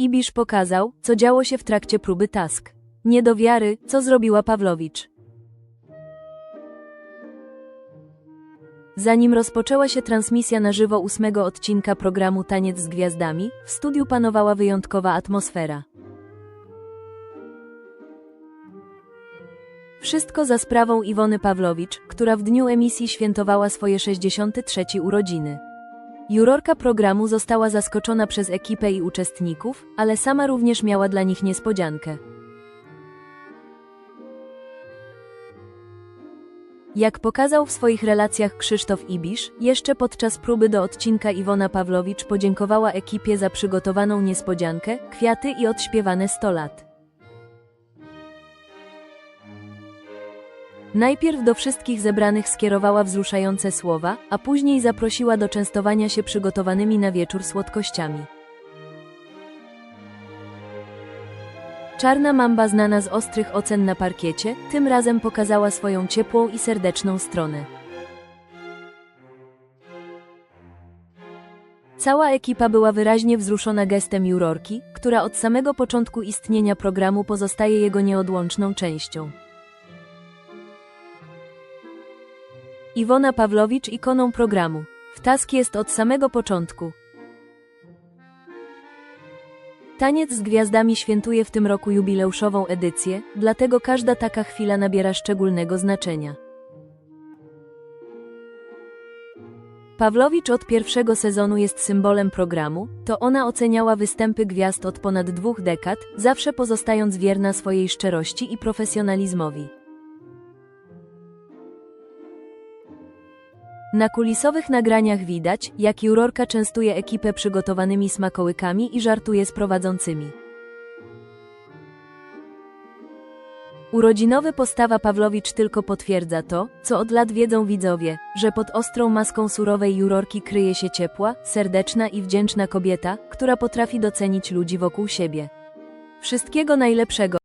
Ibisz pokazał, co działo się w trakcie próby task. Nie do wiary, co zrobiła Pawlowicz. Zanim rozpoczęła się transmisja na żywo ósmego odcinka programu Taniec z Gwiazdami, w studiu panowała wyjątkowa atmosfera. Wszystko za sprawą Iwony Pawlowicz, która w dniu emisji świętowała swoje 63 urodziny. Jurorka programu została zaskoczona przez ekipę i uczestników, ale sama również miała dla nich niespodziankę. Jak pokazał w swoich relacjach Krzysztof Ibisz, jeszcze podczas próby do odcinka Iwona Pawlowicz podziękowała ekipie za przygotowaną niespodziankę, kwiaty i odśpiewane 100 lat. Najpierw do wszystkich zebranych skierowała wzruszające słowa, a później zaprosiła do częstowania się przygotowanymi na wieczór słodkościami. Czarna mamba znana z ostrych ocen na parkiecie, tym razem pokazała swoją ciepłą i serdeczną stronę. Cała ekipa była wyraźnie wzruszona gestem jurorki, która od samego początku istnienia programu pozostaje jego nieodłączną częścią. Iwona Pawlowicz ikoną programu. W task jest od samego początku. Taniec z gwiazdami świętuje w tym roku jubileuszową edycję, dlatego każda taka chwila nabiera szczególnego znaczenia. Pawlowicz od pierwszego sezonu jest symbolem programu, to ona oceniała występy gwiazd od ponad dwóch dekad, zawsze pozostając wierna swojej szczerości i profesjonalizmowi. Na kulisowych nagraniach widać, jak jurorka częstuje ekipę przygotowanymi smakołykami i żartuje z prowadzącymi. Urodzinowy postawa Pawlowicz tylko potwierdza to, co od lat wiedzą widzowie, że pod ostrą maską surowej jurorki kryje się ciepła, serdeczna i wdzięczna kobieta, która potrafi docenić ludzi wokół siebie. Wszystkiego najlepszego.